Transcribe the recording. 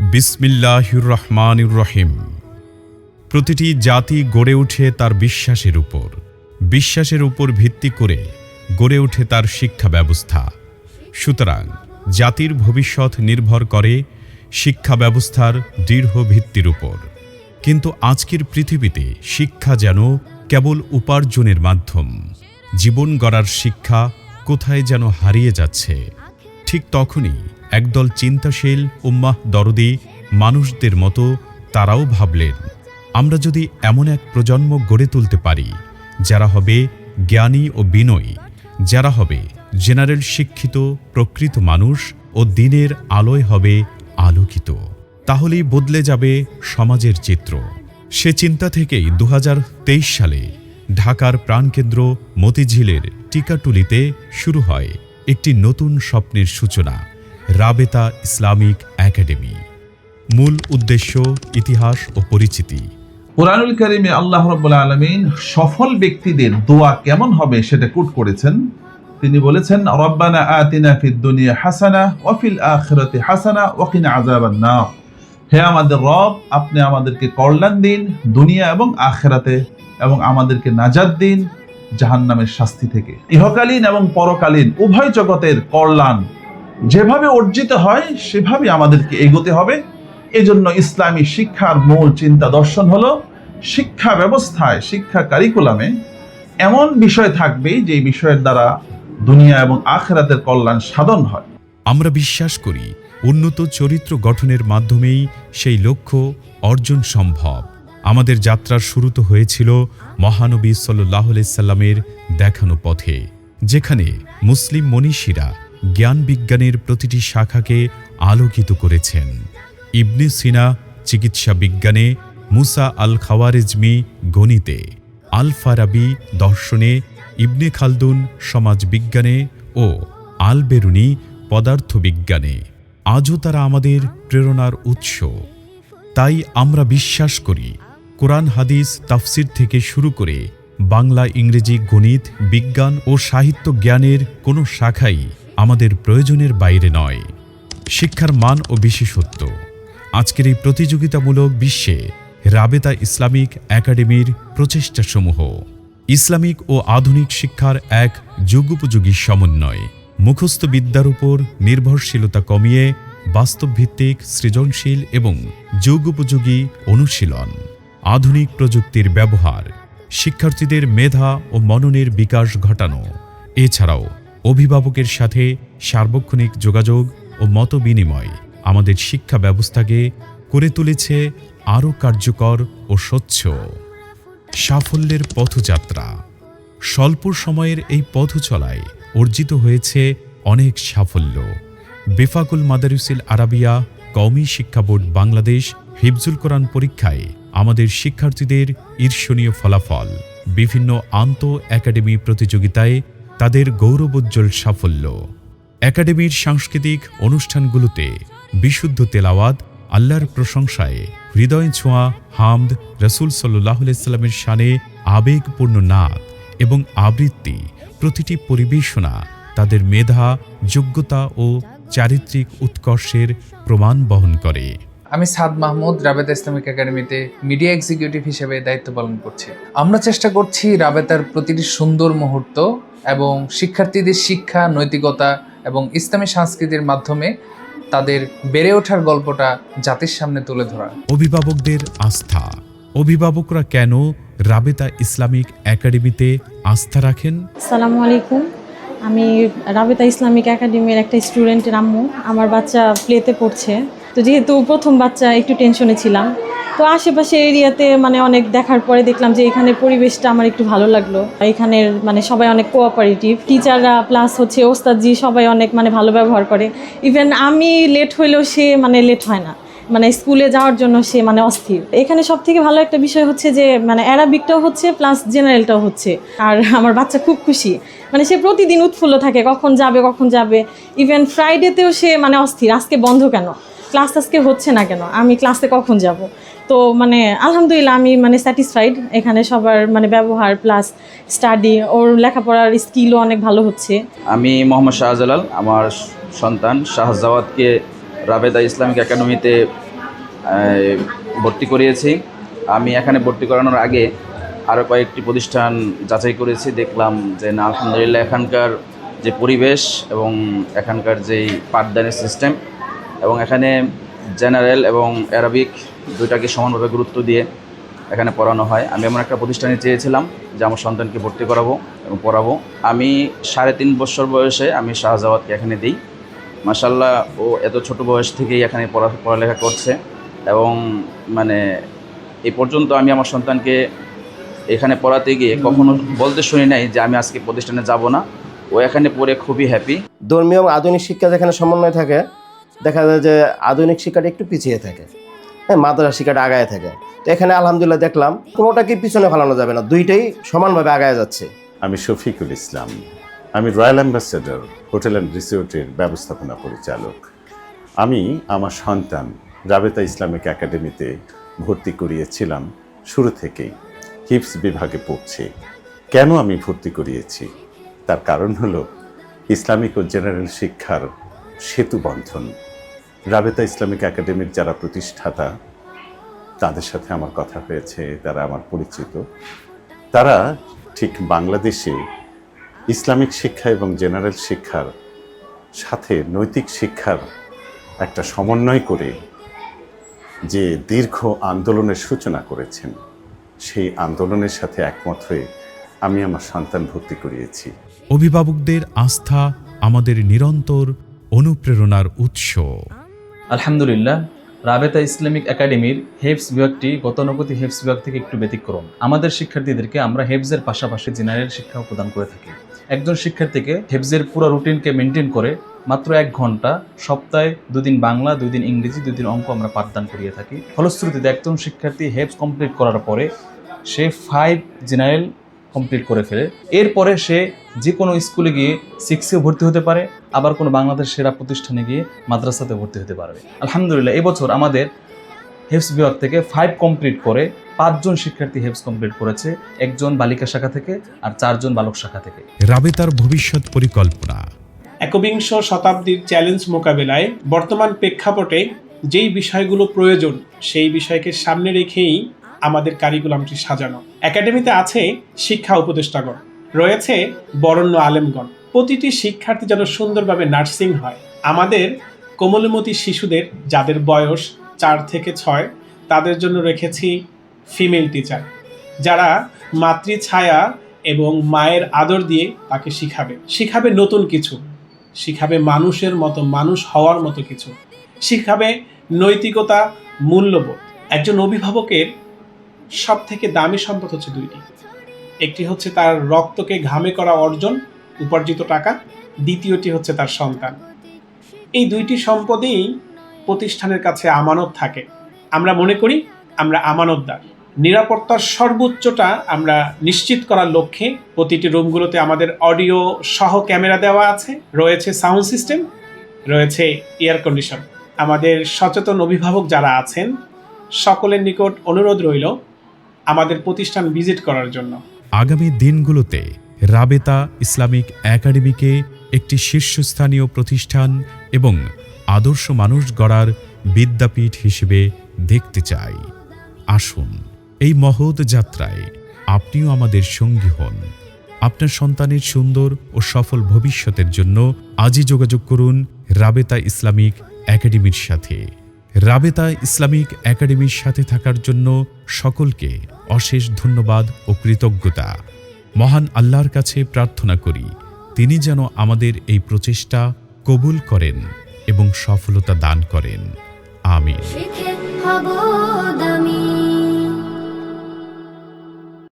বিসমিল্লাহির রহমানির রহিম প্রতিটি জাতি গড়ে ওঠে তার বিশ্বাসের উপর। বিশ্বাসের উপর ভিত্তি করে গড়ে ওঠে তার শিক্ষা ব্যবস্থা। সুতরাং জাতির ভবিষ্যৎ নির্ভর করে শিক্ষা ব্যবস্থার দৃঢ় ভিত্তির উপর। কিন্তু আজকের পৃথিবীতে শিক্ষা যেন কেবল উপার্জনের মাধ্যম, জীবন গড়ার শিক্ষা কোথায় যেন হারিয়ে যাচ্ছে, ঠিক তখনই একদল চিন্তাশীল, উম্মাহ দরদি মানুষদের মতো তারাও ভাবলেন, আমরা যদি এমন এক প্রজন্ম গড়ে তুলতে পারি, যারা হবে জ্ঞানী ও বিনয়ী, যারা হবে জেনারেল শিক্ষিত, প্রকৃত মানুষ ও দিনের আলোয় হবে আলোকিত, তাহলেই বদলে যাবে সমাজের চিত্র। সে চিন্তা থেকেই দু হাজার তেইশ সালে ঢাকার প্রাণকেন্দ্র মতিঝিলের টিকাটুলিতে শুরু হয় একটি নতুন স্বপ্নের সূচনা। Rabeta Islamic academy. মূল উদ্দেশ্য, ইতিহাস ও পরিচিতি। কোরআনুল কারিমে আল্লাহ রব্বুল্লাহ আলমিন সফল ব্যক্তিদের দোয়া কেমন হবে সেটা কুট করেছেন? তিনি বলেছেন, রব্বানা আতিনা ফিদ দুনিয়া হাসানা ওয়াফিল আখিরাতি হাসানা ওয়াকিনা আযাবান নার। হে আমাদের রব, আপনি আমাদেরকে কল্যাণ দিন দুনিয়া এবং আখেরাতে এবং আমাদেরকে নাজাত দিন জাহান্নামের শাস্তি থেকে। ইহকালীন এবং পরকালীন উভয় জগতের কল্যাণ যেভাবে অর্জিত হয় সেভাবে আমাদেরকে এগোতে হবে। এজন্য ইসলামী শিক্ষার মূল চিন্তা দর্শন হলো, শিক্ষা ব্যবস্থায়, শিক্ষা কারিকুলামে এমন বিষয় থাকবে যে বিষয়ের দ্বারা দুনিয়া এবং আখেরাতের কল্যাণ সাধন হয়। আমরা বিশ্বাস করি, উন্নত চরিত্র গঠনের মাধ্যমেই সেই লক্ষ্য অর্জন সম্ভব। আমাদের যাত্রার শুরু তো হয়েছিল মহানবী সাল্লাহ সাল্লামের দেখানো পথে, যেখানে মুসলিম মনীষীরা জ্ঞান বিজ্ঞানের প্রতিটি শাখাকে আলোকিত করেছেন। ইবনে সিনা চিকিৎসা বিজ্ঞানে মুসা আল খাওয়ারিজমি গণিতে আল ফারাবি দর্শনে, ইবনে খালদুন সমাজ বিজ্ঞানে ও আল বেরুনি পদার্থবিজ্ঞানে আজও তারা আমাদের প্রেরণার উৎস। তাই আমরা বিশ্বাস করি, কোরআন হাদিস তাফসির থেকে শুরু করে বাংলা ইংরেজি গণিত, বিজ্ঞান ও সাহিত্য জ্ঞানের কোনো শাখাই আমাদের প্রয়োজনের বাইরে নয়। শিক্ষার মান ও বিশেষত্ব। আজকের এই প্রতিযোগিতামূলক বিশ্বে রাবেতা ইসলামিক একাডেমির প্রচেষ্টাসমূহ। ইসলামিক ও আধুনিক শিক্ষার এক যুগোপযোগী সমন্বয়। মুখস্থ বিদ্যার উপর নির্ভরশীলতা কমিয়ে বাস্তবভিত্তিক, সৃজনশীল এবং যুগোপযোগী অনুশীলন। আধুনিক প্রযুক্তির ব্যবহার, শিক্ষার্থীদের মেধা ও মননের বিকাশ ঘটানো। এছাড়াও অভিভাবকের সাথে সার্বক্ষণিক যোগাযোগ ও মতবিনিময় আমাদের শিক্ষা ব্যবস্থাকে করে তুলেছে আরও কার্যকর ও স্বচ্ছ সাফল্যের পথযাত্রা। স্বল্প সময়ের এই পথ চলায় অর্জিত হয়েছে অনেক সাফল্য। বেফাকুল মাদারুসিল আরাবিয়া কওমি শিক্ষা বোর্ড বাংলাদেশ হিফজুল কোরআন পরীক্ষায় আমাদের শিক্ষার্থীদের ঈর্ষণীয় ফলাফল। বিভিন্ন আন্ত একাডেমি প্রতিযোগিতায় তাদের গৌরবোজ্জ্বল সাফল্য। একাডেমির সাংস্কৃতিক অনুষ্ঠানগুলোতে বিশুদ্ধ তেলাওয়াত, আল্লাহর প্রশংসায় হৃদয় ছোঁয়া হামদ রসুল সাল্লাহ সাল্লামের শানে আবেগপূর্ণ নাদ এবং আবৃত্তি, প্রতিটি পরিবেশনা তাদের মেধা, যোগ্যতা ও চারিত্রিক উৎকর্ষের প্রমাণ বহন করে। আমি সাদ মাহমুদ রাবেতা ইসলামিক একাডেমিতে মিডিয়া এক্সিকিউটিভ হিসেবে দায়িত্ব পালন করছি। আমরা চেষ্টা করছি রাবেতার প্রতিটি সুন্দর মুহূর্ত এবং শিক্ষার্থীদের শিক্ষা নৈতিকতা এবং ইসলামী সংস্কৃতির মাধ্যমে তাদের বেড়ে ওঠার গল্পটা জাতির সামনে তুলে ধরা। অভিভাবকদের আস্থা। অভিভাবকরা কেন রাবেতা ইসলামিক একাডেমিতে আস্থা রাখেন? আসসালামু আলাইকুম। আমি রাবেতা ইসলামিক একাডেমির একটা স্টুডেন্টের আম্মু। আমার বাচ্চা প্লেতে পড়ছে। তো যেহেতু প্রথম বাচ্চা, একটু টেনশনে ছিলাম। তো আশেপাশে এরিয়াতে মানে অনেক দেখার পরে দেখলাম যে এখানে পরিবেশটা আমার একটু ভালো লাগল। এখানের মানে সবাই অনেক কোঅপারেটিভ টিচাররা প্লাস হচ্ছে ওস্তাদজি সবাই অনেক মানে ভালো ব্যবহার করে। ইভেন আমি লেট হইলেও সে মানে লেট হয় না। মানে স্কুলে যাওয়ার জন্য সে মানে অস্থির। এখানে সব থেকে ভালো একটা বিষয় হচ্ছে যে মানে অ্যারাবিকটাও হচ্ছে প্লাস জেনারেলটাও হচ্ছে। আর আমার বাচ্চা খুব খুশি। মানে সে প্রতিদিন উৎফুল্ল থাকে, কখন যাবে কখন যাবে। ইভেন ফ্রাইডেতেও সে মানে অস্থির। আজকে বন্ধ কেন? ক্লাস আজকে হচ্ছে না কেন? আমি ক্লাসে কখন যাব? তো মানে আলহামদুলিল্লাহ আমি মানে স্যাটিসফাইড এখানে সবার মানে ব্যবহার প্লাস স্টাডি ওর লেখাপড়ার স্কিলও অনেক ভালো হচ্ছে। আমি মোহাম্মদ শাহজালাল, আমার সন্তান শাহজাওয়াতকে রাবেদা ইসলামিক একাডেমিতে ভর্তি করিয়েছি। আমি এখানে ভর্তি করানোর আগে আরও কয়েকটি প্রতিষ্ঠান যাচাই করেছি। দেখলাম যে না, আলহামদুলিল্লাহ এখানকার যে পরিবেশ এবং এখানকার যেই পাঠদানের সিস্টেম এবং এখানে জেনারেল এবং অ্যারাবিক দুইটাকে সমানভাবে গুরুত্ব দিয়ে এখানে পড়ানো হয়। আমি এমন একটা প্রতিষ্ঠানে চেয়েছিলাম যে আমার সন্তানকে ভর্তি করাবো এবং পড়াবো। আমি সাড়ে তিন বছর বয়সে আমি শাহজাওয়াতকে এখানে দিই। মাসাল্লাহ ও এত ছোট বয়স থেকেই এখানে পড়া পড়ালেখা করছে এবং মানে এ পর্যন্ত আমি আমার সন্তানকে এখানে পড়াতে গিয়ে কখনো বলতে শুনি নাই যে আমি আজকে প্রতিষ্ঠানে যাব না। ও এখানে পড়ে খুবই হ্যাপি ধর্মীয় এবং আধুনিক শিক্ষা যেখানে সমন্বয় থাকে দেখা যায় যে আধুনিক শিক্ষাটা একটু পিছিয়ে থাকে। হ্যাঁ মাদ্রাসা শিক্ষাটা আগায় থাকে। তো এখানে আলহামদুলিল্লাহ দেখলাম কোনোটাকে পিছনে ফেলানো যাবে না, দুইটাই সমানভাবে আগায় যাচ্ছে। আমি শফিকুল ইসলাম। আমি রয়্যাল অ্যাম্বাসেডর, হোটেল অ্যান্ড রিসোর্টের ব্যবস্থাপনা পরিচালক। আমি আমার সন্তান রাবেতা ইসলামিক একাডেমিতে ভর্তি করিয়েছিলাম শুরু থেকেই। হিপস বিভাগে পড়ছে। কেন আমি ভর্তি করিয়েছি? তার কারণ হলো ইসলামিক ও জেনারেল শিক্ষার সেতু বন্ধন রাবেতা ইসলামিক একাডেমির যারা প্রতিষ্ঠাতা, তাদের সাথে আমার কথা হয়েছে, তারা আমার পরিচিত। তারা ঠিক বাংলাদেশে ইসলামিক শিক্ষা এবং জেনারেল শিক্ষার সাথে নৈতিক শিক্ষার একটা সমন্বয় করে যে দীর্ঘ আন্দোলনের সূচনা করেছেন, সেই আন্দোলনের সাথে একমত হয়ে আমি আমার সন্তান ভর্তি করিয়েছি। অভিভাবকদের আস্থা আমাদের নিরন্তর অনুপ্রেরণার উৎস। আলহামদুলিল্লাহ, রাবেতা ইসলামিক একাডেমির হেফস বিভাগটি গতানুগতি হেফস বিভাগ থেকে একটু ব্যতিক্রম। আমাদের শিক্ষার্থীদেরকে আমরা হেফজের পাশাপাশি জেনারেল শিক্ষাও প্রদান করে থাকি। একজন শিক্ষার্থীকে হেফজের পুরো রুটিনকে মেনটেন করে মাত্র এক ঘণ্টা, সপ্তাহে দুদিন বাংলা, দুদিন ইংরেজি, দুদিন অঙ্ক আমরা পাঠদান করিয়ে থাকি। ফলশ্রুতিতে একজন শিক্ষার্থী হেফস কমপ্লিট করার পরে সে ফাইভ জেনারেল কমপ্লিট করে ফেলে। এরপরে সে যে কোনো স্কুলে গিয়ে সিক্সেও ভর্তি হতে পারে আবার কোনো বাংলাদেশ সেরা প্রতিষ্ঠানে গিয়ে মাদ্রাসাতে ভর্তি হতে পারবে। আলহামদুলিল্লাহ এবছর আমাদের হেফস বিভাগ থেকে ফাইভ কমপ্লিট করে পাঁচজন শিক্ষার্থী হেফস কমপ্লিট করেছে একজন বালিকা শাখা থেকে আর চারজন বালক শাখা থেকে। রাবেতার ভবিষ্যৎ পরিকল্পনা। একবিংশ শতাব্দীর চ্যালেঞ্জ মোকাবেলায় বর্তমান প্রেক্ষাপটে যেই বিষয়গুলো প্রয়োজন সেই বিষয়কে সামনে রেখেই আমাদের কারিকুলামটি সাজানো। একাডেমিতে আছে শিক্ষা উপদেষ্টাগণ। রয়েছে বরণ্য আলেমগণ। প্রতিটি শিক্ষার্থী যেন সুন্দরভাবে নার্সিং হয়। আমাদের কোমলমতি শিশুদের, যাদের বয়স চার থেকে ছয়, তাদের জন্য রেখেছি ফিমেল টিচার। যারা মাতৃছায়া এবং মায়ের আদর দিয়ে তাকে শিখাবে। শিখাবে নতুন কিছু। শিখাবে মানুষের মতো, মানুষ হওয়ার মতো কিছু। শিখাবে নৈতিকতা মূল্যবোধ। একজন অভিভাবকের সব থেকে দামি সম্পদ হচ্ছে দুইটি। একটি হচ্ছে তার রক্তকে ঘামে করা অর্জন, উপার্জিত টাকা, দ্বিতীয়টি হচ্ছে তার সন্তান। এই দুইটি সম্পদেই প্রতিষ্ঠানের কাছে আমানত থাকে। আমরা মনে করি আমরা আমানতদার। নিরাপত্তার সর্বোচ্চটা আমরা নিশ্চিত করার লক্ষ্যে প্রতিটি রুমগুলোতে আমাদের অডিও সহ ক্যামেরা দেওয়া আছে, রয়েছে সাউন্ড সিস্টেম, রয়েছে এয়ার কন্ডিশন। আমাদের সচেতন অভিভাবক যারা আছেন, সকলের নিকট অনুরোধ রইল আমাদের প্রতিষ্ঠান ভিজিট করার জন্য। আগামী দিনগুলোতে রাবেতা ইসলামিক একাডেমিকে একটি শীর্ষস্থানীয় প্রতিষ্ঠান এবং আদর্শ মানুষ গড়ার বিদ্যাপীঠ হিসেবে দেখতে চাই। আসুন এই মহৎ যাত্রায় আপনিও আমাদের সঙ্গী হন। আপনার সন্তানের সুন্দর ও সফল ভবিষ্যতের জন্য আজই যোগাযোগ করুন রাবেতা ইসলামিক একাডেমির সাথে। রাবেতা ইসলামিক একাডেমির সাথে থাকার জন্য সকলকে অশেষ ধন্যবাদ ও কৃতজ্ঞতা। মহান আল্লাহর কাছে প্রার্থনা করি, তিনি যেন আমাদের এই প্রচেষ্টা কবুল করেন এবং সফলতা দান করেন। আমি শিখে হব দামি